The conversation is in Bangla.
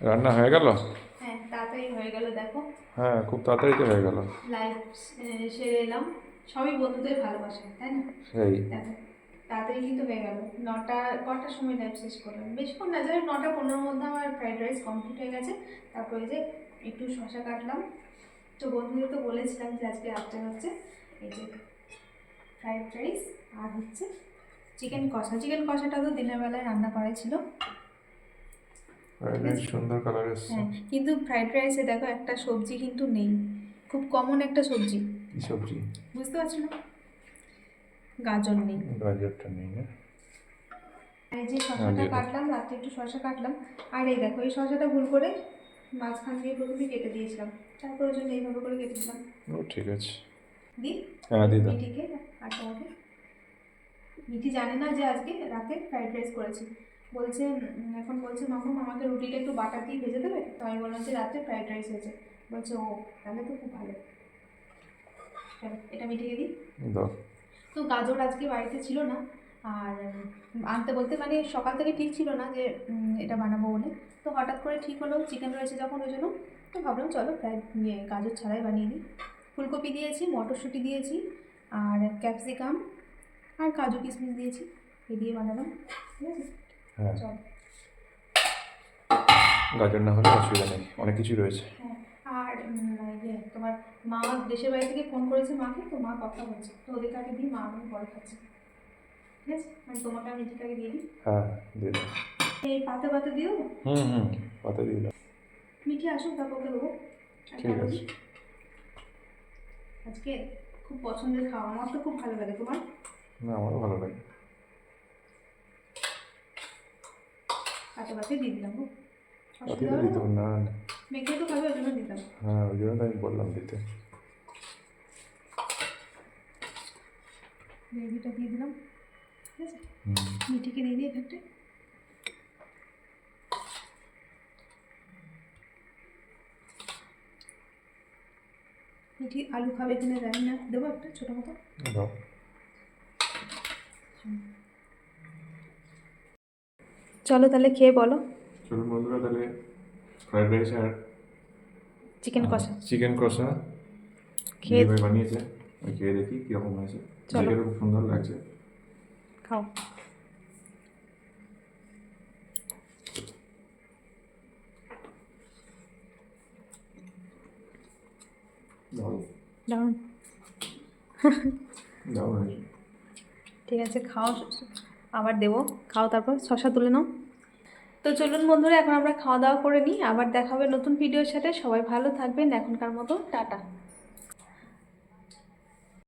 রান্না হয়ে গেল? হ্যাঁ তাড়াতাড়ি হয়ে গেল দেখো। হ্যাঁ খুব তাড়াতাড়ি তো হয়ে গেল। লাইভ সেরে এলাম। সবই বন্ধুদের ভালোবাসা তাই না? সেই। তাড়াতাড়ি কিন্তু হয়ে গেল। নটা কটার সময় লাইভ শেষ করলাম। বেশিক্ষণ না যাই নটা পনেরোর মধ্যে আমার ফ্রাইড রাইস কমপ্লিট হয়ে গেছে। তারপরে যে একটু শশা কাটলাম। তো বন্ধুদের তো বলেছিলাম যে আজকে রাত্রে হচ্ছে এই যে ফ্রাইড রাইস আর হচ্ছে চিকেন কষা। চিকেন কষাটা তো দিনের বেলায় রান্না করাই ছিল। সুন্দর কালার এসছে। হ্যাঁ কিন্তু ফ্রাইড রাইসে দেখো একটা সবজি কিন্তু নেই। খুব কমন একটা সবজি। কি সবজি? বুঝতে পারছ না? গাজর নেই। গাজরটা নেই না? এই যে শশাটা কাটলাম রাত্রে একটু শশা কাটলাম। আর এই দেখো এই শশাটা ভুল করে মাঝখান দিয়ে প্রথমে কেটে দিয়েছিলাম। তারপর ওই জন্য এইভাবে করে কেটে দিলাম। ও ঠিক আছে। দি? হ্যাঁ দিদা মিঠিকে আর তোমাকে? মিঠি জানে না যে আজকে রাতে ফ্রাইড রাইস করেছি। বলছে এখন বলছে মামা আমাকে রুটিটা একটু বাটার দিয়ে ভেজে দেবে? তো আমি বললাম যে রাতে ফ্রাইড রাইস হয়েছে। বলছে ও তাহলে তো খুব ভালো। এটা মিটিয়ে দিই। তো গাজর আজকে বাড়িতে ছিল না আর আনতে বলতে মানে সকাল থেকে ঠিক ছিল না যে এটা বানাবো বলে। তো হঠাৎ করে ঠিক হলো চিকেন রয়েছে যখন ওই জন্য। তো ভাবলাম চলো ফ্রাইড ইয়ে গাজর ছাড়াই বানিয়ে দিই। ফুলকপি দিয়েছি মটরশুঁটি দিয়েছি আর ক্যাপসিকাম আর কাজু কিশমিশ দিয়েছি। এ দিয়ে বানালাম। ঠিক আছে? হ্যাঁ। গাজর না হলে অসুবিধা নেই অনেক কিছু রয়েছে। হ্যাঁ আর ইয়ে তোমার মা দেশের বাড়ি থেকে ফোন করেছে মাকে তো মা কথা বলছে তো ওদেরকে আগে দিই মা আমি পরে খাচ্ছি। ঠিক আছে? মানে তোমাকে আমি মিঠিটাকে দিয়ে দিই। হ্যাঁ দিয়ে দাও। এই পাতে পাতে দিও? হুম হুম পাতা দিয়ে দাও। মিঠি আসুক তারপর দেবো। ঠিক আছে। আজকে খুব পছন্দের খাওয়া আমার তো খুব ভালো লাগে তোমার? না আমারও ভালো লাগে। পাতে পাতে দিয়ে দিলাম গো। অসুবিধা দিতে না? মেঘে তো খাবে ওই জন্য দিতাম হ্যাঁ ওই জন্য আমি বললাম দিতে। গ্রেভিটা দিয়ে দিলাম। ঠিক আছে? মিঠিকে দিয়ে দিই এখানটায় মিঠি আলু খাবে কিনা জানি না। দেবো একটা ছোটো মতো। দাও। চলো তাহলে খেয়ে বলো। চলুন বন্ধুরা তাহলে ফ্রাইড রাইস আর চিকেন কষা। চিকেন কষা খেয়ে বানিয়েছে। খেয়ে দেখি কীরকম হয়েছে। চলো। খুব সুন্দর লাগছে। খাও। দারুণ। দারুণ। ঠিক আছে খাও। আবার দেবো। খাও তারপর শশা তুলে নাও। তো চলুন বন্ধুরা, এখন আমরা খাওয়া দাওয়া করে নিই। আবার দেখা হবে নতুন ভিডিওর সাথে। সবাই ভালো থাকবেন। এখনকার মতো, টাটা।